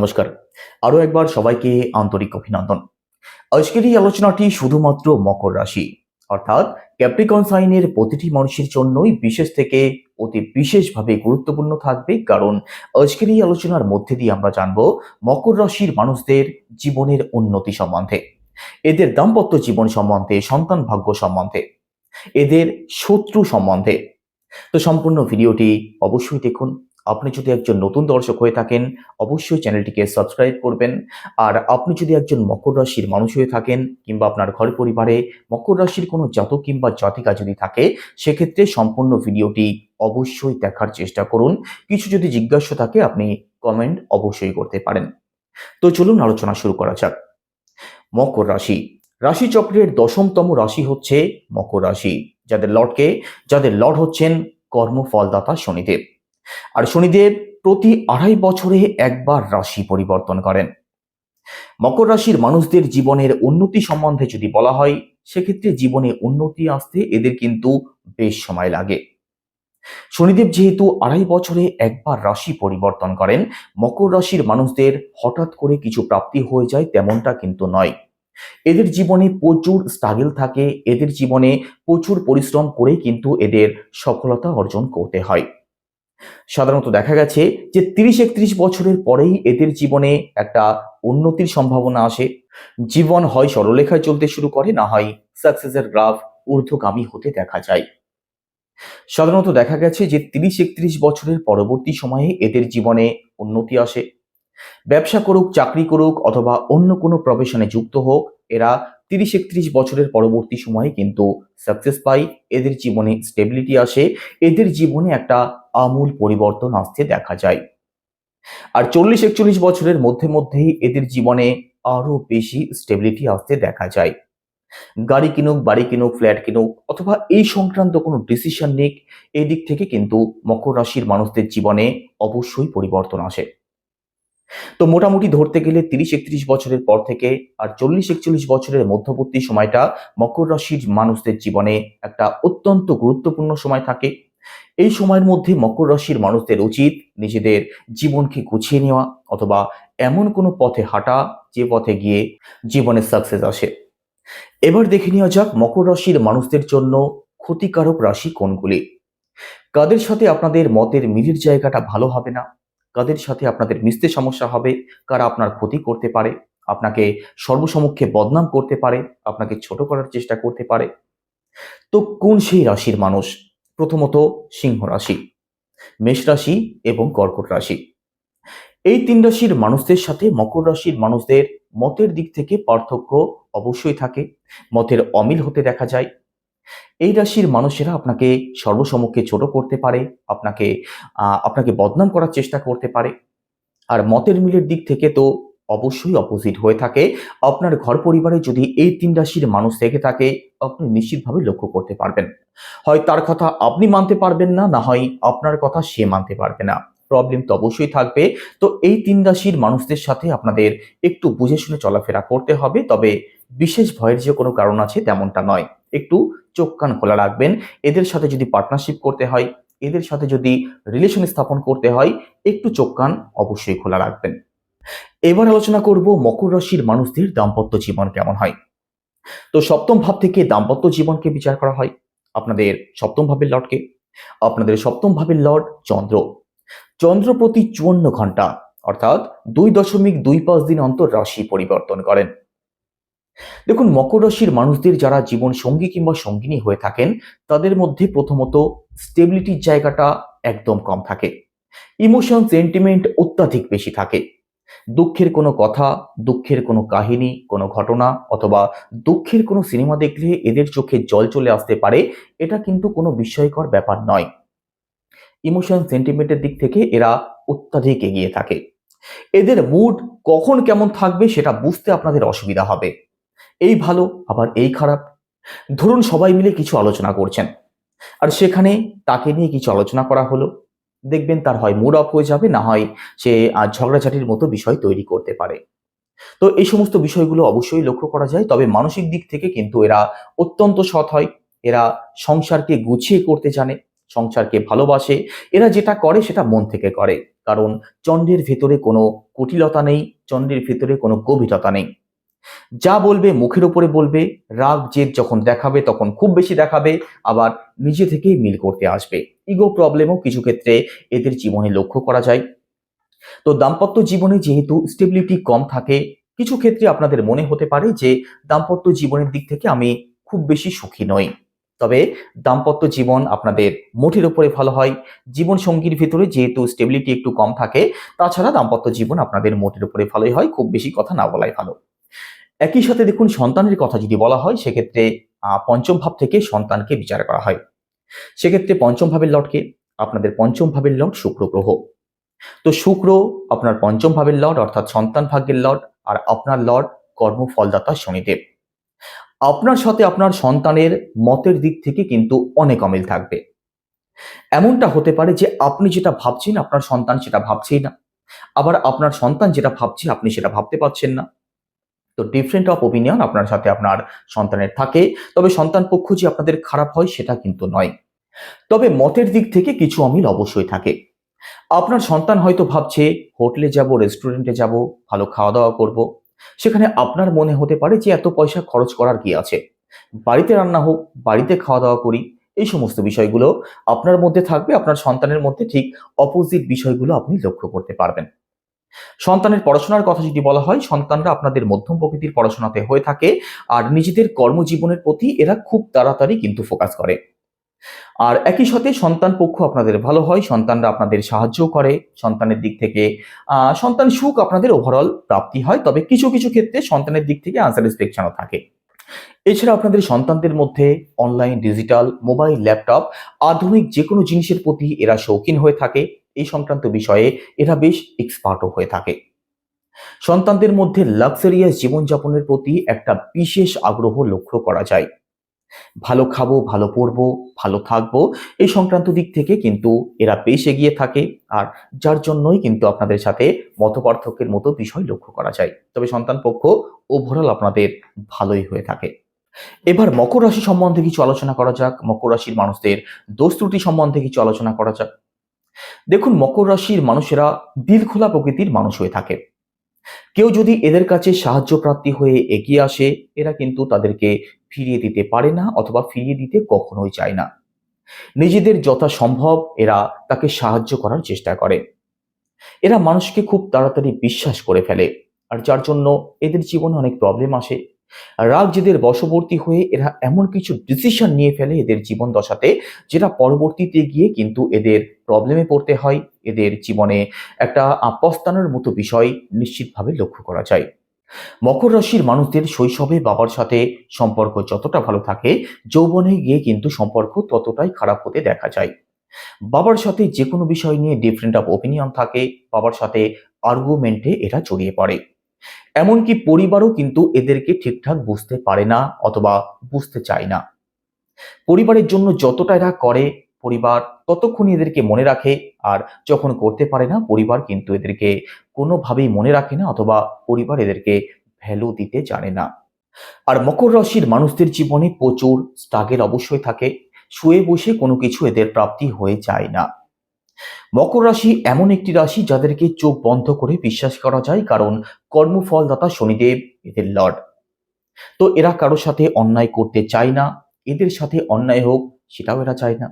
নমস্কার। আরও একবার সবাইকে আন্তরিক অভিনন্দন। আজকের এই আলোচনাটি শুধুমাত্র মকর রাশি, অর্থাৎ ক্যাপ্রিকন সাইনের প্রতিটি মানুষের জন্যই বিশেষ থেকে অতি বিশেষভাবে গুরুত্বপূর্ণ থাকবে কারণ আজকের এই আলোচনার মধ্যে দিয়ে আমরা জানব মকর রাশির মানুষদের জীবনের উন্নতি সম্বন্ধে, এদের দাম্পত্য জীবন সম্বন্ধে, সন্তান ভাগ্য সম্বন্ধে, এদের শত্রু সম্বন্ধে। তো সম্পূর্ণ ভিডিওটি অবশ্যই দেখুন। আপনি যদি একজন নতুন দর্শক হয়ে থাকেন, অবশ্যই চ্যানেলটিকে সাবস্ক্রাইব করবেন। আর আপনি যদি একজন মকর রাশির মানুষ হয়ে থাকেন কিংবা আপনার ঘর পরিবারে মকর রাশির কোনো জাতক কিংবা জাতিকা যদি থাকে, সেক্ষেত্রে সম্পূর্ণ ভিডিওটি অবশ্যই দেখার চেষ্টা করুন। কিছু যদি জিজ্ঞাসা থাকে, আপনি কমেন্ট অবশ্যই করতে পারেন। তো চলুন আলোচনা শুরু করা যাক। মকর রাশি। রাশি চক্রের দশমতম রাশি হচ্ছে মকর রাশি, যাদের লর্ডকে, যাদের লর্ড হচ্ছেন কর্মফলদাতা শনিদেব। আর শনিদেব প্রতি আড়াই বছরে একবার রাশি পরিবর্তন করেন। মকর রাশির মানুষদের জীবনের উন্নতি সম্বন্ধে যদি বলা হয়, সেক্ষেত্রে জীবনে উন্নতি আসতে এদের কিন্তু বেশ সময় লাগে। শনিদেব যেহেতু আড়াই বছরে একবার রাশি পরিবর্তন করেন, মকর রাশির মানুষদের হঠাৎ করে কিছু প্রাপ্তি হয়ে যায় তেমনটা কিন্তু নয়। এদের জীবনে প্রচুর স্ট্রাগল থাকে, এদের জীবনে প্রচুর পরিশ্রম করে কিন্তু এদের সফলতা অর্জন করতে হয়। সাধারণত দেখা গেছে যে তিরিশ একত্রিশ বছরের পরেই এদের জীবনে একটা উন্নতির সম্ভাবনা আসে। জীবন হয় সরলেখায় চলতে শুরু করে, না হয় সাকসেসের গ্রাফ ঊর্ধ্বগামী হতে দেখা যায়। সাধারণত দেখা গেছে যে তিরিশ একত্রিশ বছরের পরবর্তী সময়ে এদের জীবনে উন্নতি আসে। ব্যবসা করুক, চাকরি করুক, অথবা অন্য কোনো প্রফেশনে যুক্ত হোক এরা তিরিশ একত্রিশ বছরের পরবর্তী সময়ে কিন্তু সাকসেস পায়। এদের জীবনে স্টেবিলিটি আসে। এদের জীবনে একটা আমূল পরিবর্তন আসতে দেখা যায়। আর চল্লিশ একচল্লিশ বছরের মধ্যে মধ্যেই এদের জীবনে আরও বেশি স্টেবিলিটি আসতে দেখা যায়। গাড়ি কিনুক, বাড়ি কিনুক ফ্ল্যাট কিনুক, অথবা এই সংক্রান্ত কোনো ডিসিশন নিক এই দিক থেকে কিন্তু মকর রাশির মানুষদের জীবনে অবশ্যই পরিবর্তন আসে। তো মোটামুটি ধরতে গেলে তিরিশ একত্রিশ বছরের পর থেকে আর চল্লিশ একচল্লিশ বছরের মধ্যবর্তী সময়টা মকর রাশির মানুষদের জীবনে একটা অত্যন্ত গুরুত্বপূর্ণ সময় থাকে। এই সময়ের মধ্যে মকর রাশির মানুষদের উচিত নিজেদের জীবনকে গুছিয়ে নেওয়া অথবা এমন কোনো পথে হাঁটা যে পথে গিয়ে জীবনের সাকসেস আসে। এবার দেখে নেওয়া যাক মকর রাশির মানুষদের জন্য ক্ষতিকারক রাশি কোনগুলি। কাদের সাথে আপনাদের মতের মিলির জায়গাটা ভালো হবে না? কাদের সাথে আপনাদের মিশতে সমস্যা হবে, কারা আপনার ক্ষতি করতে পারে, আপনাকে সর্বসমক্ষে বদনাম করতে পারে, আপনাকে ছোট করার চেষ্টা করতে পারে। তো কোন সেই রাশির মানুষ? প্রথমত সিংহ রাশি, মেষ রাশি এবং কর্কট রাশি। এই তিন রাশির মানুষদের সাথে মকর রাশির মানুষদের মতের দিক থেকে পার্থক্য অবশ্যই থাকে। মতের অমিল হতে দেখা যায়। এই রাশির মানুষেরা আপনাকে সর্বসমক্ষে ছোট করতে পারে, আপনাকে আপনাকে বদনাম করার চেষ্টা করতে পারে। আর মতের মিলের দিক থেকে তো অবশ্যই অপোজিট হয়ে থাকে। আপনার ঘর পরিবারে যদি এই তিন রাশির মানুষ থেকে থাকে, আপনি নিশ্চিতভাবে লক্ষ্য করতে পারবেন। হয় তার কথা আপনি মানতে পারবেন না না হয় আপনার কথা সে মানতে পারবে না। প্রবলেম তো অবশ্যই থাকবে। তো এই তিন রাশির মানুষদের সাথে আপনাদের একটু বুঝে শুনে চলাফেরা করতে হবে, তবে বিশেষ ভয়ের যে কোনো কারণ আছে তেমনটা নয়। একটু চোখ কান খোলা রাখবেন। এদের সাথে যদি পার্টনারশিপ করতে হয়, এদের সাথে যদি রিলেশন স্থাপন করতে হয়, একটু চোখ কান অবশ্যই খোলা রাখবেন। এবার আলোচনা করব মকর রাশির মানুষদের দাম্পত্য জীবন কেমন হয়। তো সপ্তম ভাব থেকে দাম্পত্য জীবনকে বিচার করা হয়। আপনাদের সপ্তম ভাবের লর্ডকে আপনাদের সপ্তম ভাবের লর্ড চন্দ্র। চন্দ্র প্রতি চুয়ান্ন ঘণ্টা, অর্থাৎ দুই দশমিক দুই পাঁচ দিন অন্তর রাশি পরিবর্তন করেন। দেখুন মকর রাশির মানুষদের যারা জীবন সঙ্গী কিংবা সঙ্গিনী হয়ে থাকেন, তাদের মধ্যে প্রথমত স্টেবিলিটির জায়গাটা একদম কম থাকে। ইমোশন সেন্টিমেন্ট অত্যাধিক বেশি থাকে। দুঃখের কোনো কথা, দুঃখের কোনো কাহিনী, কোনো ঘটনা অথবা দুঃখের কোনো সিনেমা দেখলে এদের চোখে জল চলে আসতে পারে, এটা কিন্তু কোনো বিস্ময়কর ব্যাপার নয়। ইমোশন সেন্টিমেন্টের দিক থেকে এরা অত্যাধিক এগিয়ে থাকে। এদের মুড কখন কেমন থাকবে সেটা বুঝতে আপনাদের অসুবিধা হবে। এই ভালো, আবার এই খারাপ? ধরুন সবাই মিলে কিছু আলোচনা করছেন। আর সেখানে তাকে নিয়ে কিছু আলোচনা করা হলো। দেখবেন তার হয় মুড অফ হয়ে যাবে, না হয় সে ঝগড়াঝাটির মতো বিষয় তৈরি করতে পারে। তো এই সমস্ত বিষয়গুলো অবশ্যই লক্ষ্য করা যায়। তবে মানসিক দিক থেকে কিন্তু এরা অত্যন্ত সৎ হয়। এরা সংসারকে গুছিয়ে করতে জানে, সংসারকে ভালোবাসে। এরা যেটা করে সেটা মন থেকে করে। কারণ চন্দ্রের ভেতরে কোনো কুটিলতা নেই, চন্দ্রের ভেতরে কোনো গভীরতা নেই। যা বলবে মুখের উপরে বলবে, রাগ জেদ যখন দেখাবে তখন খুব বেশি দেখাবে, আবার নিজে থেকেই মিল করতে আসবে। ইগো প্রবলেমও কিছু ক্ষেত্রে এদের জীবনে লক্ষ্য করা যায়। তো দাম্পত্য জীবনে যেহেতু স্টেবিলিটি কম থাকে, কিছু ক্ষেত্রে আপনাদের মনে হতে পারে যে দাম্পত্য জীবনের দিক থেকে আমি খুব বেশি সুখী নই। তবে দাম্পত্য জীবন আপনাদের মোটের উপরে ভালো হয়। জীবন সঙ্গীর ভিতরে যেহেতু স্টেবিলিটি একটু কম থাকে, তাছাড়া দাম্পত্য জীবন আপনাদের মোটের উপরে ভালোই হয়, খুব বেশি কথা না বলাই ভালো। একই সাথে দেখুন সন্তানের কথা যদি বলা হয়, সেক্ষেত্রে পঞ্চম ভাব থেকে সন্তানকে বিচার করা হয়। সেক্ষেত্রে পঞ্চম ভাবের লটকে আপনাদের পঞ্চম ভাবের লট শুক্র গ্রহ। তো শুক্র আপনার পঞ্চম ভাবের লট, অর্থাৎ সন্তান ভাগ্যের লট, আর আপনার লর্ড কর্মফলদাতা শনিদেব। আপনার সাথে আপনার সন্তানের মতের দিক থেকে কিন্তু অনেক অমিল থাকবে। এমনটা হতে পারে যে আপনি যেটা ভাবছেন, আপনার সন্তান সেটা ভাবছেই না। আবার আপনার সন্তান যেটা ভাবছে, আপনি সেটা ভাবতে পারছেন না। তো ডিফারেন্ট অফ ওপিনিয়ন আপনার সাথে আপনার সন্তানের থাকে। তবে সন্তান পক্ষ যে আপনাদের খারাপ হয় সেটা কিন্তু নয়। তবে মতের দিক থেকে কিছু অমিল অবশ্যই থাকে। আপনার সন্তান হয়তো ভাবছে, হোটেলে যাব রেস্টুরেন্টে যাব, ভালো খাওয়া দাওয়া করব। সেখানে আপনার মনে হতে পারে যে এত পয়সা খরচ করার কি আছে? বাড়িতে রান্না হোক, বাড়িতে খাওয়া দাওয়া করি, এই সমস্ত বিষয়গুলো আপনার মধ্যে থাকবে, আপনার সন্তানের মধ্যে ঠিক অপোজিট বিষয়গুলো আপনি লক্ষ্য করতে পারবেন। সন্তানের পড়াশোনার কথা যদি বলা হয়, সন্তানরা আপনাদের মধ্যম প্রকৃতির পড়াশোনাতে হয়ে থাকে আর নিজেদের কর্মজীবনের প্রতি এরা খুব তাড়াতাড়ি কিন্তু ফোকাস করে। আর একই সাথে সন্তান পক্ষ আপনাদের ভালো হয়, সন্তানরা আপনাদের সাহায্য করে, সন্তানের দিক থেকে সন্তান সুখ আপনাদের ওভারঅল প্রাপ্তি হয়, তবে কিছু কিছু ক্ষেত্রে সন্তানের দিক থেকে আনসার আনস্যাটিসফ্যাকশনও থাকে। এছাড়া আপনাদের সন্তানদের মধ্যে অনলাইন ডিজিটাল মোবাইল ল্যাপটপ আধুনিক যে কোনো জিনিসের প্রতি এরা শৌখিন হয়ে থাকে। এই সংক্রান্ত বিষয়ে এরা বেশ এক্সপার্টও হয়ে থাকে। সন্তানদের মধ্যে লাক্সারিয়াস জীবনযাপনের প্রতি একটা বিশেষ আগ্রহ লক্ষ্য করা যায়। ভালো খাব, ভালো পড়ব ভালো থাকব, এই সংক্রান্ত দিক থেকে কিন্তু এরা বেশ এগিয়ে থাকে আর যার জন্যই কিন্তু আপনাদের সাথে মতপার্থক্যের মতো বিষয় লক্ষ্য করা যায়। তবে সন্তান পক্ষ ওভারঅল আপনাদের ভালোই হয়ে থাকে। এবার মকর রাশি সম্বন্ধে কিছু আলোচনা করা যাক। মকর রাশির মানুষদের দোষ ত্রুটি সম্বন্ধে কিছু আলোচনা করা যাক। দেখুন, মকর রাশির মানুষেরা দিল খোলা প্রকৃতির মানুষ হয়ে থাকে। কেউ যদি এদের কাছে সাহায্য প্রাপ্তি হয়ে এগিয়ে আসে, এরা কিন্তু তাদেরকে ফিরিয়ে দিতে পারে না অথবা ফিরিয়ে দিতে কখনোই চায় না। নিজেদের যথাসম্ভব এরা তাকে সাহায্য করার চেষ্টা করে। এরা মানুষকে খুব তাড়াতাড়ি বিশ্বাস করে ফেলে, আর যার জন্য এদের জীবনে অনেক প্রবলেম আসে। রাগ যেদের বশবর্তী হয়ে এরা এমন কিছু ডিসিশন নিয়ে ফেলে এদের জীবন দশাতে, যেটা পরবর্তীতে গিয়ে কিন্তু এদের প্রবলেমে পড়তে হয়। এদের জীবনে একটা আপস্তানোর মতো বিষয় নিশ্চিতভাবে লক্ষ্য করা যায়। মকর রাশির মানুষদের শৈশবে বাবার সাথে সম্পর্ক যতটা ভালো থাকে, যৌবনে গিয়ে কিন্তু সম্পর্ক ততটাই খারাপ হতে দেখা যায়। বাবার সাথে যে কোনো বিষয় নিয়ে ডিফারেন্ট অফ ওপিনিয়ন থাকে, বাবার সাথে আর্গুমেন্টে এরা জড়িয়ে পড়ে। এমনকি পরিবারও কিন্তু এদেরকে ঠিকঠাক বুঝতে পারে না অথবা বুঝতে চায় না। পরিবারের জন্য যতটা এরা করে, পরিবার ততক্ষণই এদেরকে মনে রাখে আর যখন করতে পারে না, পরিবার কিন্তু এদেরকে কোনোভাবেই মনে রাখে না অথবা পরিবার এদেরকে ভ্যালু দিতে জানে না। আর মকর রাশির মানুষদের জীবনে প্রচুর স্ট্রাগেল অবশ্যই থাকে, শুয়ে বসে কোনো কিছু এদের প্রাপ্তি হয়ে যায় না। মকর রাশি এমন একটি রাশি যাদেরকে চোখ বন্ধ করে বিশ্বাস করা যায়, কারণ কর্মফলদাতা শনিদেব, এদের লর্ড। তো এরা কারোর সাথে অন্যায় করতে চায় না, এদের সাথে অন্যায় হোক সেটাও এরা চায় না।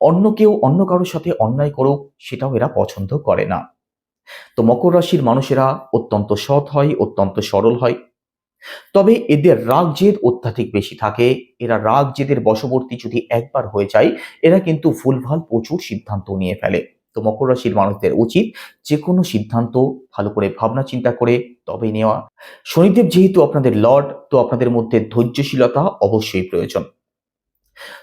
অন্য কেউ অন্য কারোর সাথে অন্যায় করুক সেটাও এরা পছন্দ করে না। তো মকর রাশির মানুষেরা অত্যন্ত সৎ হয়, অত্যন্ত সরল হয়। তবে এদের রাগ জেদ অত্যাধিক বেশি থাকে। এরা রাগ জেদের বশবর্তী যদি একবার হয়ে যায়, এরা কিন্তু ভুলভাল প্রচুর সিদ্ধান্ত নিয়ে ফেলে। তো মকর রাশির মানুষদের উচিত যে কোনো সিদ্ধান্ত ভালো করে ভাবনা চিন্তা করে তবে নেওয়া। শনিদেব যেহেতু আপনাদের লর্ড, তো আপনাদের মধ্যে ধৈর্যশীলতা অবশ্যই প্রয়োজন।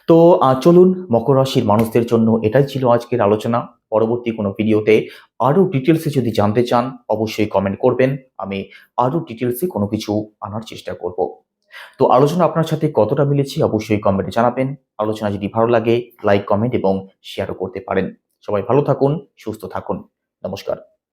তো চলুন মকর রাশির মানুষদের জন্য এটাই ছিল আজকের আলোচনা। পরবর্তী কোনো ভিডিওতে আরও ডিটেলসে যদি জানতে চান, অবশ্যই কমেন্ট করবেন। আমি আরও ডিটেলসে কোনো কিছু আনার চেষ্টা করব। তো আলোচনা আপনার সাথে কতটা মিলেছে, অবশ্যই কমেন্টে জানাবেন। আলোচনা যদি ভালো লাগে লাইক কমেন্ট এবং শেয়ারও করতে পারেন। সবাই ভালো থাকুন, সুস্থ থাকুন। নমস্কার।